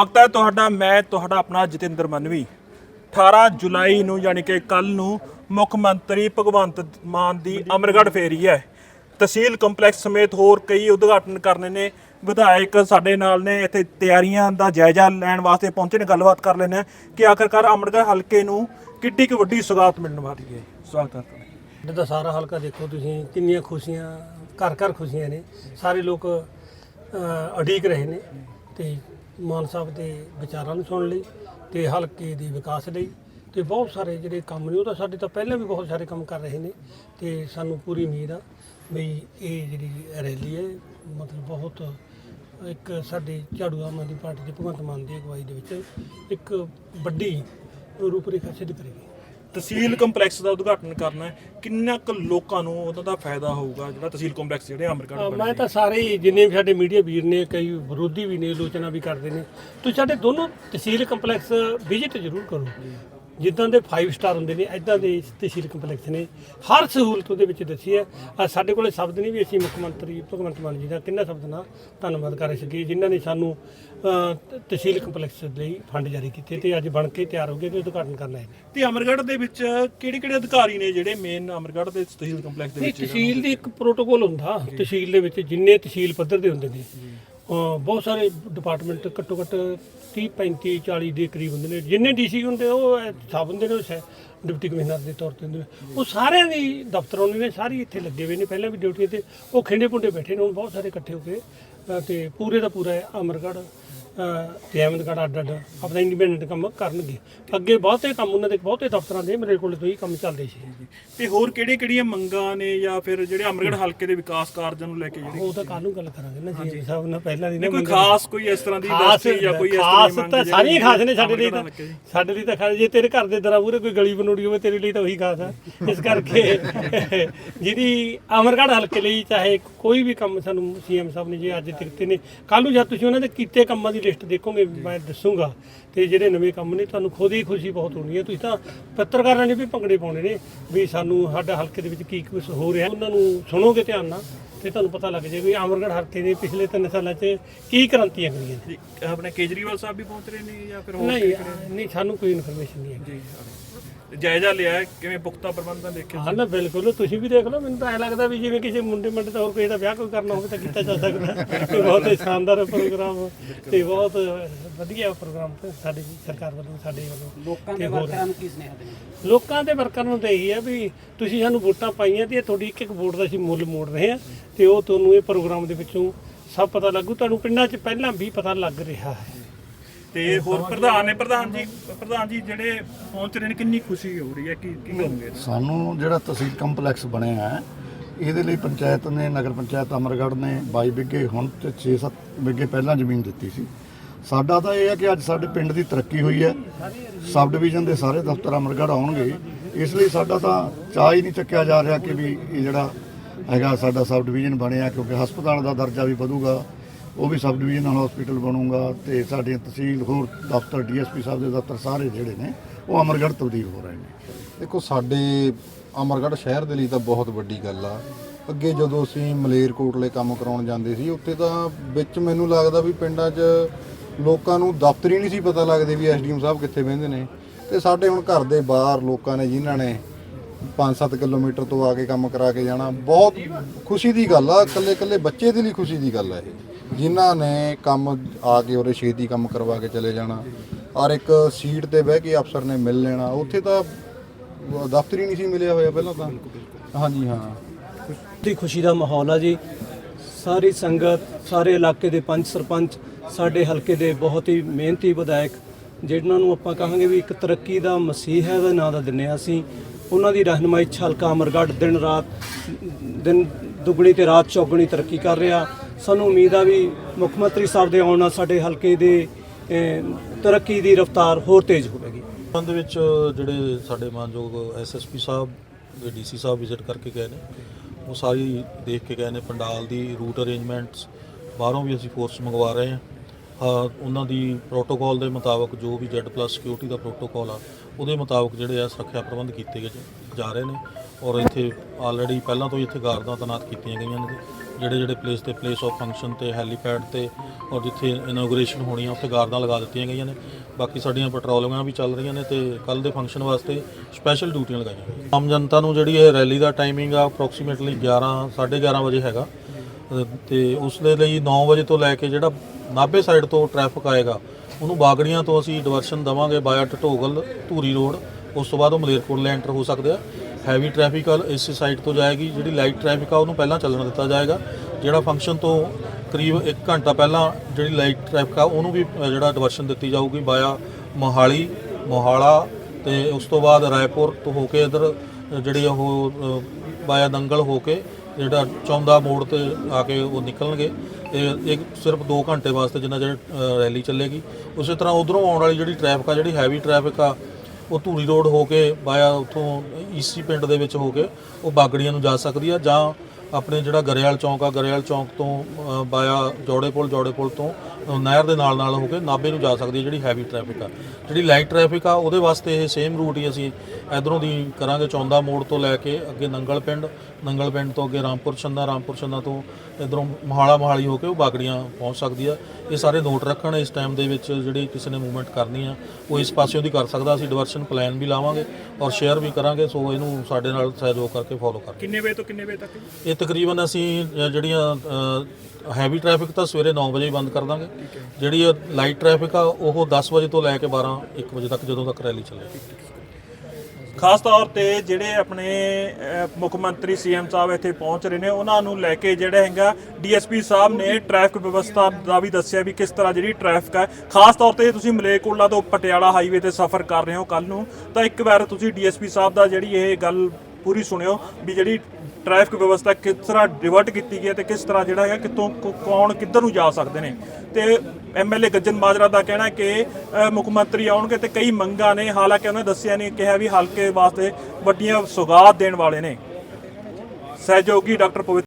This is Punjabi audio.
ਸਵਾਗਤ ਹੈ ਤੁਹਾਡਾ ਮੈਂ ਤੁਹਾਡਾ ਆਪਣਾ ਜਤਿੰਦਰ ਮਨਵੀ। 18 ਜੁਲਾਈ ਨੂੰ ਯਾਨੀ ਕਿ ਕੱਲ ਨੂੰ ਮੁੱਖ ਮੰਤਰੀ ਭਗਵੰਤ ਮਾਨ ਦੀ ਅਮਰਗੜ੍ਹ ਫੇਰੀ ਹੈ। ਤਹਿਸੀਲ ਕੰਪਲੈਕਸ ਸਮੇਤ ਹੋਰ ਕਈ ਉਦਘਾਟਨ ਕਰਨੇ ਨੇ। ਵਿਧਾਇਕ ਸਾਡੇ ਨਾਲ ਨੇ ਇੱਥੇ ਤਿਆਰੀਆਂ ਦਾ ਜਾਇਜ਼ਾ ਲੈਣ ਵਾਸਤੇ ਪਹੁੰਚੇ ਨੇ ਗੱਲਬਾਤ ਕਰ ਲੈਣੇ ਕਿ ਆਖਰਕਾਰ ਅਮਰਗੜ੍ਹ ਹਲਕੇ ਨੂੰ ਕਿੱਡੀ ਕੁ ਵੱਡੀ ਸੁਗਾਤ ਮਿਲਣ ਵਾਲੀ ਹੈ। ਸਵਾਗਤ ਹੈ ਤੁਹਾਡਾ। ਪਿੰਡ ਸਾਰਾ ਹਲਕਾ ਦੇਖੋ ਤੁਸੀਂ ਕਿੰਨੀਆਂ ਖੁਸ਼ੀਆਂ ਘਰ ਘਰ ਖੁਸ਼ੀਆਂ ਨੇ। ਸਾਰੇ ਲੋਕ ਅ, ਅਡੀਕ ਰਹੇ ਨੇ ਤੇ ਮਾਨ ਸਾਹਿਬ ਦੇ ਵਿਚਾਰਾਂ ਨੂੰ ਸੁਣਨ ਲਈ ਤੇ ਹਲਕੇ ਦੇ ਵਿਕਾਸ ਲਈ ਤੇ ਬਹੁਤ ਸਾਰੇ ਜਿਹੜੇ ਕੰਮ ਨੇ, ਉਹ ਤਾਂ ਸਾਡੇ ਤਾਂ ਪਹਿਲਾਂ ਵੀ ਬਹੁਤ ਸਾਰੇ ਕੰਮ ਕਰ ਰਹੇ ਨੇ ਤੇ ਸਾਨੂੰ ਪੂਰੀ ਉਮੀਦ ਆ ਵੀ ਇਹ ਜਿਹੜੀ ਰੈਲੀ ਹੈ, ਮਤਲਬ ਬਹੁਤ ਇੱਕ ਸਾਡੇ ਝਾੜੂ ਆਮ ਆਦਮੀ ਪਾਰਟੀ ਦੇ ਭਗਵੰਤ ਮਾਨ ਦੀ ਅਗਵਾਈ ਦੇ ਵਿੱਚ ਇੱਕ ਵੱਡੀ ਰੂਪਰੇਖਾ ਸਿੱਧ ਕਰੇਗੀ। ਤਹਿਸੀਲ ਕੰਪਲੈਕਸ ਦਾ ਉਦਘਾਟਨ ਕਰਨਾ ਹੈ ਕਿੰਨਾ ਕੁ ਲੋਕਾਂ ਨੂੰ ਉਹਦਾ ਦਾ ਫਾਇਦਾ ਹੋਊਗਾ ਜਿਹੜਾ ਤਹਿਸੀਲ ਕੰਪਲੈਕਸ ਜਿਹੜੇ ਅਹ ਬਣੇ ਮੈਂ ਤਾਂ ਸਾਰੇ ਹੀ ਜਿੰਨੇ ਵੀ ਸਾਡੇ ਮੀਡੀਆ ਵੀਰ ਨੇ ਕਈ ਵਿਰੋਧੀ ਵੀ ਨੇ ਆਲੋਚਨਾ ਵੀ ਕਰਦੇ ਨੇ ਤੁਸੀਂ ਸਾਡੇ ਦੋਨੋਂ ਤਹਿਸੀਲ ਕੰਪਲੈਕਸ ਵਿਜ਼ਿਟ ਜ਼ਰੂਰ ਕਰੋ। ਜਿੱਦਾਂ ਦੇ 5 ਸਟਾਰ ਹੁੰਦੇ ਨੇ ਐਦਾਂ ਦੇ ਤਹਿਸੀਲ ਕੰਪਲੈਕਸ ਨੇ। ਹਰ ਸਹੂਲਤ ਉਹਦੇ ਵਿੱਚ ਦੱਸੀ ਹੈ। ਆਹ ਸਾਡੇ ਕੋਲੇ ਸ਼ਬਦ ਨਹੀਂ ਵੀ ਅਸੀਂ ਮੁੱਖ ਮੰਤਰੀ ਭਗਵੰਤ ਮਾਨ ਜੀ ਦਾ ਕਿੰਨਾ ਸ਼ਬਦ ਨਾਲ ਧੰਨਵਾਦ ਕਰ ਸਕੀਏ ਜਿਨ੍ਹਾਂ ਨੇ ਸਾਨੂੰ ਤਹਿਸੀਲ ਕੰਪਲੈਕਸ ਲਈ ਫੰਡ ਜਾਰੀ ਕੀਤੇ ਤੇ ਅੱਜ ਬਣ ਕੇ ਤਿਆਰ ਹੋ ਗਏ ਤੇ ਉਦਘਾਟਨ ਕਰਨਾ ਹੈ ਤੇ ਅਮਰਗੜ੍ਹ ਦੇ ਵਿੱਚ ਕਿਹੜੇ ਕਿਹੜੇ ਅਧਿਕਾਰੀ ਨੇ ਜਿਹੜੇ ਮੇਨ ਅਮਰਗੜ੍ਹ ਦੇ ਤਹਿਸੀਲ ਕੰਪਲੈਕਸ ਦੇ ਵਿੱਚ ਤਹਿਸੀਲ ਦੀ ਇੱਕ ਪ੍ਰੋਟੋਕੋਲ ਹੁੰਦਾ। ਤਹਿਸੀਲ ਦੇ ਵਿੱਚ ਜਿੰਨੇ ਤਹਿਸੀਲ ਪੱਧਰ ਦੇ ਹੁੰਦੇ ਨੇ। ਬਹੁਤ ਸਾਰੇ ਡਿਪਾਰਟਮੈਂਟ ਘੱਟੋ ਘੱਟ 30 35 40 ਦੇ ਕਰੀਬ ਹੁੰਦੇ ਨੇ। ਜਿੰਨੇ ਡੀਸੀ ਹੁੰਦੇ, ਉਹ ਸਭ ਹੁੰਦੇ ਨੇ, ਉਹ ਡਿਪਟੀ ਕਮਿਸ਼ਨਰ ਦੇ ਤੌਰ ਤੇ ਹੁੰਦੇ ਨੇ। ਉਹ ਸਾਰਿਆਂ ਦੀ ਦਫ਼ਤਰ ਆਉਂਦੇ ਨੇ, ਸਾਰੇ ਇੱਥੇ ਲੱਗੇ ਹੋਏ ਨੇ। ਪਹਿਲਾਂ ਵੀ ਡਿਊਟੀ ਤੇ ਉਹ ਖਿੰਡੇ ਪੁੰਡੇ ਬੈਠੇ ਨੇ, ਹੁਣ ਬਹੁਤ ਸਾਰੇ ਇਕੱਠੇ ਹੋ ਕੇ, ਅਹ, ਤੇ ਪੂਰੇ ਦਾ ਪੂਰਾ ਅਮਰਗੜ੍ਹ ਅਹਿਮਦਗੜ੍ਹ ਅੱਡ ਅੱਡ ਆਪਣਾ ਇੰਡੀਪੈਂਡੈਂਟ ਕੰਮ ਕਰਨਗੇ। ਅੱਗੇ ਬਹੁਤੇ ਕੰਮ ਉਹਨਾਂ ਦੇ ਬਹੁਤੇ ਦਫ਼ਤਰਾਂ ਦੇ ਮੇਰੇ ਕੋਲ ਤੋਂ ਹੀ ਕੰਮ ਚੱਲਦੇ ਸੀ। ਤੇ ਹੋਰ ਕਿਹੜੇ ਕਿਹੜੀਆਂ ਮੰਗਾਂ ਨੇ ਜਾਂ ਫਿਰ ਜਿਹੜੇ ਅਮਰਗੜ੍ਹ ਹਲਕੇ ਦੇ ਵਿਕਾਸ ਕਾਰਜਾਂ ਨੂੰ ਲੈ ਕੇ ਜਿਹੜੇ ਉਹ ਤਾਂ ਕੱਲ ਨੂੰ ਗੱਲ ਕਰਾਂਗੇ ਨਾ ਜੀ ਸਾਹਿਬ ਨਾਲ ਪਹਿਲਾਂ ਦੀ ਨਾ ਕੋਈ ਖਾਸ ਕੋਈ ਇਸ ਤਰ੍ਹਾਂ ਦੀ ਇੰਡਸਟਰੀ ਜਾਂ ਕੋਈ ਇਸ ਤਰ੍ਹਾਂ ਦੀ ਮੰਗ ਤਾਂ ਸਾਰੀਆਂ ਖਾਸ ਨੇ ਸਾਡੇ ਲਈ ਤਾਂ? ਸਾਡੇ ਲਈ ਤਾਂ ਖਾਸ ਜੇ ਤੇਰੇ ਘਰ ਦੇ ਦਰਾਂ ਮੂਹਰੇ ਕੋਈ ਗਲੀ ਬਣਾਉਣੀ ਹੋਵੇ ਤੇਰੇ ਲਈ ਤਾਂ ਉਹੀ ਖਾਸ ਆ। ਇਸ ਕਰਕੇ ਜਿਹੜੀ ਅਮਰਗੜ੍ਹ ਹਲਕੇ ਲਈ ਚਾਹੇ ਕੋਈ ਵੀ ਕੰਮ ਸਾਨੂੰ ਸੀਐਮ ਸਾਹਿਬ ਨੇ ਜੇ ਅੱਜ ਦਿੱਤੇ ਨੇ ਕੱਲ ਨੂੰ ਜਦ ਤੁਸੀਂ ਉਹਨਾਂ ਦੇ ਕੀਤੇ ਕੰਮਾਂ ਦੀ ਲਿਸਟ ਦੇਖੋਗੇ ਮੈਂ ਦੱਸੂਗਾ। ਤੇ ਜਿਹੜੇ ਨਵੇਂ ਕੰਮ ਨੇ ਤੁਹਾਨੂੰ ਖੁਦ ਹੀ ਖੁਸ਼ੀ ਬਹੁਤ ਹੋਣੀ ਹੈ। ਤੁਸੀਂ ਤਾਂ ਪੱਤਰਕਾਰਾਂ ਨੇ ਵੀ ਭੰਗੜੇ ਪਾਉਣੇ ਨੇ ਵੀ ਸਾਨੂੰ ਸਾਡੇ ਹਲਕੇ ਦੇ ਵਿੱਚ ਕੀ ਕੁਝ ਹੋ ਰਿਹਾ। ਉਹਨਾਂ ਨੂੰ ਸੁਣੋਗੇ ਧਿਆਨ ਨਾਲ ਤੇ ਤੁਹਾਨੂੰ ਪਤਾ ਲੱਗ ਜਾਏਗਾ ਵੀ ਅਮਰਗੜ੍ਹ ਹਲਕੇ ਨੇ ਪਿਛਲੇ 3 ਸਾਲਾਂ 'ਚ ਕੀ ਕ੍ਰਾਂਤੀਆਂ ਕਰੀਆਂ ਨੇ। ਆਪਣੇ ਕੇਜਰੀਵਾਲ ਸਾਹਿਬ ਵੀ ਪਹੁੰਚ ਰਹੇ ਨੇ ਜਾਂ ਫਿਰ ਹੋਰ ਨਹੀਂ ਨਹੀਂ ਸਾਨੂੰ ਕੋਈ ਇਨਫੋਰਮੇਸ਼ਨ ਨਹੀਂ ਹੈ। ਜੀ ਜਾਇਜ਼ਾ ਲਿਆ ਹੈ, ਕਿਵੇਂ ਪੁਖਤਾ ਪ੍ਰਬੰਧਾਂ ਦੇਖੇ ਹਾਂ ਨਾ ਬਿਲਕੁਲ ਤੁਸੀਂ ਵੀ ਦੇਖ ਲਓ ਮੈਨੂੰ ਤਾਂ ਐ ਲੱਗਦਾ ਵੀ ਜਿਵੇਂ ਕਿਸੇ ਮੁੰਡੇ ਮੰਡੇ ਦਾ ਹੋਰ ਕੋਈ ਦਾ ਵਿਆਹ ਕੋਈ ਕਰਨਾ ਹੋਵੇ ਤਾਂ ਕੀਤਾ ਜਾ ਸਕਦਾ ਤੇ ਬਹੁਤ ਹੀ ਸ਼ਾਨਦਾਰ ਪ੍ਰੋਗਰਾਮ ਤੇ ਬਹੁਤ ਵਧੀਆ ਪ੍ਰੋਗਰਾਮ ਤੇ ਸਾਡੀ ਸਰਕਾਰ ਵੱਲੋਂ ਸਾਡੇ ਵੱਲੋਂ ਲੋਕਾਂ ਦੇ ਵਰਕਰਾਂ ਨੂੰ ਕੀ ਸੁਨੇਹਾ ਦੇਣਾ ਲੋਕਾਂ ਦੇ ਵਰਕਰਾਂ ਨੂੰ ਤਾਂ ਇਹੀ ਹੈ ਵੀ ਤੁਸੀਂ ਸਾਨੂੰ ਵੋਟਾਂ ਪਾਈਆਂ ਤੇ ਇਹ ਤੁਹਾਡੀ ਇੱਕ ਇੱਕ ਵੋਟ ਦਾ ਅਸੀਂ ਮੁੱਲ ਮੋੜ ਰਹੇ ਹਾਂ ਤੇ ਉਹ ਤੁਹਾਨੂੰ ਇਹ ਪ੍ਰੋਗਰਾਮ ਦੇ ਵਿੱਚੋਂ ਸਭ ਪਤਾ ਲੱਗੂ। ਤੁਹਾਨੂੰ ਪਿੰਡਾਂ 'ਚ ਪਹਿਲਾਂ ਵੀ ਪਤਾ ਲੱਗ ਰਿਹਾ ਹੈ। ਤੇ ਹੋਰ ਪ੍ਰਧਾਨ ਨੇ, ਪ੍ਰਧਾਨ ਜੀ ਪ੍ਰਧਾਨ ਜੀ ਜਿਹੜੇ ਪਹੁੰਚ ਰਹੇ ਨੇ, ਕਿੰਨੀ ਖੁਸ਼ੀ ਹੋ ਰਹੀ ਹੈ? ਕੀ ਕੀ ਕਹੋਗੇ? ਸਾਨੂੰ ਜਿਹੜਾ ਤਹਿਸੀਲ ਕੰਪਲੈਕਸ ਬਣਿਆ ਹੈ, ਇਹਦੇ ਲਈ ਪੰਚਾਇਤ ਨੇ, ਨਗਰ ਪੰਚਾਇਤ ਅਮਰਗੜ੍ਹ ਨੇ 22 ਵਿਗੇ ਹੁਣ ਤੇ 6-7 ਵਿਗੇ ਪਹਿਲਾਂ ਜ਼ਮੀਨ ਦਿੱਤੀ ਸੀ। ਸਾਡਾ ਤਾਂ ਇਹ ਹੈ ਕਿ ਅੱਜ ਸਾਡੇ ਪਿੰਡ ਦੀ ਤਰੱਕੀ ਹੋਈ ਹੈ। ਸਬ ਡਿਵੀਜ਼ਨ ਦੇ ਸਾਰੇ ਦਫ਼ਤਰ ਅਮਰਗੜ੍ਹ ਆਉਣਗੇ। ਇਸ ਲਈ ਸਾਡਾ ਤਾਂ ਚਾਹ ਹੀ ਨਹੀਂ ਚੱਕਿਆ ਜਾ ਰਿਹਾ ਕਿ ਵੀ ਇਹ ਜਿਹੜਾ ਹੈਗਾ ਸਾਡਾ ਸਬ ਡਿਵੀਜ਼ਨ ਬਣਿਆ, ਕਿਉਂਕਿ ਹਸਪਤਾਲ ਦਾ ਦਰਜਾ ਵੀ ਵਧੂਗਾ। ਉਹ ਵੀ ਸਬ ਡਿਵੀਜ਼ਨਲ ਹਸਪੀਟਲ ਬਣੂਗਾ ਤੇ ਸਾਡੀਆਂ ਤਹਿਸੀਲ ਹੋਰ ਦਫ਼ਤਰ ਡੀਐਸਪੀ ਸਾਹਿਬ ਦੇ ਦਫ਼ਤਰ ਸਾਰੇ ਜਿਹੜੇ ਨੇ, ਉਹ ਅਮਰਗੜ੍ਹ ਤਬਦੀਲ ਹੋ ਰਹੇ ਨੇ। ਦੇਖੋ, ਸਾਡੇ ਅਮਰਗੜ੍ਹ ਸ਼ਹਿਰ ਦੇ ਲਈ ਤਾਂ ਬਹੁਤ ਵੱਡੀ ਗੱਲ ਆ। ਅੱਗੇ ਜਦੋਂ ਅਸੀਂ ਮਲੇਰਕੋਟਲੇ ਕੰਮ ਕਰਾਉਣ ਜਾਂਦੇ ਸੀ, ਉੱਥੇ ਤਾਂ ਵਿੱਚ ਮੈਨੂੰ ਲੱਗਦਾ ਵੀ ਪਿੰਡਾਂ 'ਚ ਲੋਕਾਂ ਨੂੰ ਦਫ਼ਤਰ ਹੀ ਨਹੀਂ ਸੀ ਪਤਾ ਲੱਗਦੇ ਵੀ ਐਸਡੀਐਮ ਸਾਹਿਬ ਕਿੱਥੇ ਬਹਿੰਦੇ ਨੇ। ਤੇ ਸਾਡੇ ਹੁਣ ਘਰ ਦੇ ਬਾਹਰ ਲੋਕਾਂ ਨੇ, ਜਿਨ੍ਹਾਂ ਨੇ 5-7 ਕਿਲੋਮੀਟਰ ਤੋਂ ਆ ਕੇ ਕੰਮ ਕਰਾ ਕੇ ਜਾਣਾ ਬਹੁਤ ਖੁਸ਼ੀ ਦੀ ਗੱਲ ਆ ਇਕੱਲੇ ਇਕੱਲੇ ਬੱਚੇ ਦੇ ਲਈ ਖੁਸ਼ੀ ਦੀ ਗੱਲ ਆ ਇਹ। ਜਿਨ੍ਹਾਂ ਨੇ ਕੰਮ ਆ ਕੇ ਉਹਦੇ ਛੇਤੀ ਕੰਮ ਕਰਵਾ ਕੇ ਚਲੇ ਜਾਣਾ ਔਰ ਇੱਕ ਸੀਟ ਤੇ ਬਹਿ ਕੇ ਅਫਸਰ ਨੇ ਮਿਲ ਲੈਣਾ ਉੱਥੇ ਤਾਂ ਦਫ਼ਤਰ ਹੀ ਨਹੀਂ ਸੀ ਮਿਲਿਆ ਹੋਇਆ ਪਹਿਲਾਂ ਤਾਂ। ਹਾਂਜੀ ਹਾਂ। ਦੀ ਖੁਸ਼ੀ ਦਾ ਮਾਹੌਲ ਆ ਜੀ। ਸਾਰੀ ਸੰਗਤ ਸਾਰੇ ਇਲਾਕੇ ਦੇ ਪੰਚ ਸਰਪੰਚ ਸਾਡੇ ਹਲਕੇ ਦੇ ਬਹੁਤ ਹੀ ਮਿਹਨਤੀ ਵਿਧਾਇਕ ਜਿਨ੍ਹਾਂ ਨੂੰ ਆਪਾਂ ਕਹਾਂਗੇ ਵੀ ਇੱਕ ਤਰੱਕੀ ਦਾ ਮਸੀਹਾ ਦਾ ਨਾਂ ਦਾ ਦਿੰਨੇ ਹਾਂ ਅਸੀਂ। ਉਹਨਾਂ ਦੀ ਰਹਿਨਮਾਈ 'ਚ ਹਲਕਾ ਅਮਰਗੜ੍ਹ ਦਿਨ ਰਾਤ, ਦਿਨ ਦੁੱਗਣੀ ਤੇ ਰਾਤ ਚੌਗਣੀ ਤਰੱਕੀ ਕਰ ਰਿਹਾ। ਸਾਨੂੰ ਉਮੀਦ ਆ ਵੀ ਮੁੱਖ ਮੰਤਰੀ ਸਾਹਿਬ ਦੇ ਆਉਣ ਨਾਲ ਸਾਡੇ ਹਲਕੇ ਦੇ ਤਰੱਕੀ ਦੀ ਰਫ਼ਤਾਰ ਹੋਰ ਤੇਜ਼ ਹੋਵੇਗੀ। ਸੰਬੰਧ ਵਿੱਚ ਜਿਹੜੇ ਸਾਡੇ ਮਾਨਯੋਗ ਐਸਐਸਪੀ ਸਾਹਿਬ ਦੇ ਡੀਸੀ ਸਾਹਿਬ ਵਿਜ਼ਿਟ ਕਰਕੇ ਗਏ ਨੇ, ਉਹ ਸਾਰੀ ਦੇਖ ਕੇ ਗਏ ਨੇ, ਪੰਡਾਲ ਦੀ ਰੂਟ ਅਰੇਂਜਮੈਂਟਸ, ਬਾਹਰੋਂ ਵੀ ਅਸੀਂ ਫੋਰਸ ਮੰਗਵਾ ਰਹੇ ਹਾਂ। ਹਾਂ, ਉਹਨਾਂ ਦੀ ਪ੍ਰੋਟੋਕਾਲ ਦੇ ਮੁਤਾਬਕ ਜੋ ਵੀ Z+ ਸਿਕਿਉਰਿਟੀ ਦਾ ਪ੍ਰੋਟੋਕਾਲ ਆ ਉਹਦੇ ਮੁਤਾਬਕ ਜਿਹੜੇ ਆ ਸੁਰੱਖਿਆ ਪ੍ਰਬੰਧ ਕੀਤੇ ਗਏ ਜਾ ਰਹੇ ਨੇ ਔਰ ਇੱਥੇ ਆਲਰੇਡੀ ਪਹਿਲਾਂ ਤੋਂ ਹੀ ਇੱਥੇ ਗਾਰਦਾਂ ਤੈਨਾਤ ਕੀਤੀਆਂ ਗਈਆਂ ਨੇ ਜਿਹੜੇ ਜਿਹੜੇ ਪਲੇਸ ਤੇ ਪਲੇਸ ਆਫ ਫੰਕਸ਼ਨ ਤੇ ਹੈਲੀਪੈਡ ਤੇ ਔਰ ਜਿੱਥੇ ਇਨੋਗ੍ਰੇਸ਼ਨ ਹੋਣੀ ਆ ਉੱਥੇ ਗਾਰਦਾਂ ਲਗਾ ਦਿੱਤੀਆਂ ਗਈਆਂ ਨੇ। ਬਾਕੀ ਸਾਡੀਆਂ ਪੈਟਰੋਲਿੰਗਾਂ ਵੀ ਚੱਲ ਰਹੀਆਂ ਨੇ ਤੇ ਕੱਲ ਦੇ ਫੰਕਸ਼ਨ ਵਾਸਤੇ ਸਪੈਸ਼ਲ ਡਿਊਟੀਆਂ ਲਗਾਈਆਂ ਗਈਆਂ ਆਮ ਜਨਤਾ ਨੂੰ ਜਿਹੜੀ ਇਹ ਰੈਲੀ ਦਾ ਟਾਈਮਿੰਗ ਆ ਅਪਰੋਕਸੀਮੇਟਲੀ 11 11:30 ਵਜੇ ਹੈਗਾ। ਅ, ਤੇ ਉਸ ਦੇ ਲਈ 9 ਵਜੇ ਤੋਂ ਲੈ ਕੇ ਜਿਹੜਾ ਨਾਭੇ ਸਾਈਡ ਤੋਂ ਟ੍ਰੈਫਿਕ ਆਏਗਾ ਉਹਨੂੰ ਬਾਗੜੀਆਂ ਤੋਂ ਅਸੀਂ ਡਿਵਰਸ਼ਨ ਦਵਾਂਗੇ ਬਾਇਆ ਟਟੋਗਲ ਧੂਰੀ ਰੋਡ। ਉਸ ਤੋਂ ਬਾਅਦ ਉਹ ਮਲੇਰਕੋਟਲੇ ਐਂਟਰ ਹੋ ਸਕਦੇ ਆ। ਹੈਵੀ ਟ੍ਰੈਫਿਕ ਆ, ਇਸੇ ਸਾਈਡ ਤੋਂ ਜਾਏਗੀ। ਜਿਹੜੀ ਲਾਈਟ ਟ੍ਰੈਫਿਕ ਆ, ਉਹਨੂੰ ਪਹਿਲਾਂ ਚੱਲਣ ਦਿੱਤਾ ਜਾਏਗਾ। ਜਿਹੜਾ ਫੰਕਸ਼ਨ ਤੋਂ ਕਰੀਬ 1 ਘੰਟਾ ਪਹਿਲਾਂ ਜਿਹੜੀ ਲਾਈਟ ਟ੍ਰੈਫਿਕ ਆ, ਉਹਨੂੰ ਵੀ ਜਿਹੜਾ ਡਿਵਰਸ਼ਨ ਦਿੱਤੀ ਜਾਊਗੀ ਬਾਇਆ ਮੋਹਾਲੀ, ਮੋਹਾਲਾ ਤੇ ਉਸ ਤੋਂ ਬਾਅਦ ਰਾਏਪੁਰ ਤੋਂ ਹੋ ਕੇ ਇਧਰ, ਜਿਹੜੀ ਉਹ ਬਾਇਆ ਦੰਗਲ ਹੋ ਕੇ ਜਿਹੜਾ ਚੌਂਦਾ ਮੋੜ ਤੇ ਆ ਕੇ ਉਹ ਨਿਕਲਣਗੇ। ਇਹ ਇੱਕ ਸਿਰਫ 2 ਘੰਟੇ ਵਾਸਤੇ ਜਿੰਨਾ ਜਿਹੜਾ ਰੈਲੀ ਚੱਲੇਗੀ। ਉਸੇ ਤਰ੍ਹਾਂ ਉਧਰੋਂ ਆਉਣ ਵਾਲੀ ਜਿਹੜੀ ਟ੍ਰੈਫਿਕ ਆ, ਜਿਹੜੀ ਹੈਵੀ ਟ੍ਰੈਫਿਕ ਆ, ਉਹ ਧੂਰੀ ਰੋਡ ਹੋ ਕੇ ਬਾਇਆ ਉੱਥੋਂ ਈਸੀ ਪਿੰਡ ਦੇ ਵਿੱਚ ਹੋ ਕੇ ਉਹ ਬਾਗੜੀਆਂ ਨੂੰ ਜਾ ਸਕਦੀ ਆ ਜਾਂ ਆਪਣੇ ਜਿਹੜਾ ਗਰੇਵਾਲ ਚੌਂਕ ਆ, ਗਰੇਵਾਲ ਚੌਂਕ ਤੋਂ ਬਾਇਆ ਜੋੜੇ ਪੁਲ ਜੋੜੇ ਪੁਲ ਤੋਂ ਨਹਿਰ ਦੇ ਨਾਲ ਨਾਲ ਹੋ ਕੇ ਨਾਭੇ ਨੂੰ ਜਾ ਸਕਦੀ ਹੈ ਜਿਹੜੀ ਹੈਵੀ ਟ੍ਰੈਫਿਕ ਆ। ਜਿਹੜੀ ਲਾਈਟ ਟ੍ਰੈਫਿਕ ਆ, ਉਹਦੇ ਵਾਸਤੇ ਇਹ ਸੇਮ ਰੂਟ ਹੀ ਅਸੀਂ ਇਧਰੋਂ ਦੀ ਕਰਾਂਗੇ ਚੌਂਦਾ ਮੋੜ ਤੋਂ ਲੈ ਕੇ ਅੱਗੇ ਨੰਗਲ ਪਿੰਡ ਨੰਗਲ ਪਿੰਡ ਤੋਂ ਅੱਗੇ ਰਾਮਪੁਰ ਛੰਦਾ ਰਾਮਪੁਰ ਛੰਦਾ ਤੋਂ ਇਧਰੋਂ ਮਹਾਲਾ ਮਹਾਲੀ ਹੋ ਕੇ ਉਹ ਬਾਗੜੀਆਂ ਪਹੁੰਚ ਸਕਦੀ ਆ। ਇਹ ਸਾਰੇ ਨੋਟ ਰੱਖਣ ਇਸ ਟਾਈਮ ਦੇ ਵਿੱਚ ਜਿਹੜੀ ਕਿਸੇ ਨੇ ਮੂਵਮੈਂਟ ਕਰਨੀ ਆ ਉਹ ਇਸ ਪਾਸਿਓਂ ਦੀ ਕਰ ਸਕਦਾ। ਅਸੀਂ ਡਿਵਰਸ਼ਨ ਪਲਾਨ ਵੀ ਲਾਵਾਂਗੇ ਔਰ ਸ਼ੇਅਰ ਵੀ ਕਰਾਂਗੇ ਸੋ ਇਹਨੂੰ ਸਾਡੇ ਨਾਲ ਸਹਿਯੋਗ ਕਰਕੇ ਫੋਲੋ ਕਰਾਂਗੇ। ਕਿੰਨੇ ਵਜੇ ਤੋਂ ਕਿੰਨੇ ਵਜੇ ਤੱਕ? ਇਹ ਤਕਰੀਬਨ ਅਸੀਂ ਜਿਹੜੀਆਂ ਹੈਵੀ ਟ੍ਰੈਫਿਕ ਤਾਂ ਸਵੇਰੇ 9 ਵਜੇ ਹੀ ਬੰਦ ਕਰ ਦਾਂਗੇ। ਜਿਹੜੀ ਲਾਈਟ ਟ੍ਰੈਫਿਕ ਆ ਉਹ 10 ਵਜੇ ਤੋਂ ਲੈ ਕੇ 12 1 ਵਜੇ ਤੱਕ ਜਦੋਂ ਤੱਕ ਰੈਲੀ ਚੱਲੇ। ਖਾਸ ਤੌਰ ਤੇ ਜਿਹੜੇ ਆਪਣੇ ਮੁੱਖ ਮੰਤਰੀ ਸੀਐਮ ਸਾਹਿਬ ਇੱਥੇ ਪਹੁੰਚ ਰਹੇ ਨੇ, ਉਹਨਾਂ ਨੂੰ ਲੈ ਕੇ ਜਿਹੜਾ ਹੈਗਾ ਡੀਐਸਪੀ ਸਾਹਿਬ ਨੇ ਟ੍ਰੈਫਿਕ ਵਿਵਸਥਾ ਦਾ ਵੀ ਦੱਸਿਆ ਵੀ ਕਿਸ ਤਰ੍ਹਾਂ ਜਿਹੜੀ ਟ੍ਰੈਫਿਕ ਹੈ। ਖਾਸ ਤੌਰ ਤੇ ਤੁਸੀਂ ਮਲੇਰਕੋਟਲਾ ਤੋਂ ਪਟਿਆਲਾ ਹਾਈਵੇ ਤੇ ਸਫ਼ਰ ਕਰ ਰਹੇ ਹੋ ਕੱਲ ਨੂੰ, ਤਾਂ ਇੱਕ ਵਾਰ ਤੁਸੀਂ ਡੀਐਸਪੀ ਸਾਹਿਬ ਦਾ ਜਿਹੜੀ ਇਹ ਗੱਲ ਪੂਰੀ ਸੁਣਿਓ ਵੀ ਜਿਹੜੀ ਟ੍ਰੈਫਿਕ ਵਿਵਸਥਾ ਕਿਸ ਤਰ੍ਹਾਂ ਡਿਵਰਟ ਕੀਤੀ ਗਈ ਹੈ ਤੇ ਕਿਸ ਤਰ੍ਹਾਂ ਜਿਹੜਾ ਹੈਗਾ ਕਿੱਥੋਂ ਕੌਣ ਕਿੱਧਰ ਨੂੰ ਜਾ ਸਕਦੇ ਨੇ। ਤੇ ਐਮਐਲਏ ਗੱਜਨ ਮਾਜਰਾ ਦਾ ਕਹਿਣਾ ਹੈ ਕਿ ਮੁੱਖ ਮੰਤਰੀ ਆਉਣਗੇ ਤੇ ਕਈ ਮੰਗਾਂ ਨੇ। ਹਾਲਾਂਕਿ ਉਹਨੇ ਦੱਸਿਆ ਨਹੀਂ, ਕਿਹਾ ਵੀ ਹਲਕੇ ਵਾਸਤੇ ਵੱਡੀਆਂ ਸੁਗਾਤ ਦੇਣ ਵਾਲੇ ਨੇ। ਸਹਿਯੋਗੀ ਡਾਕਟਰ ਪਵਿੱਤਰ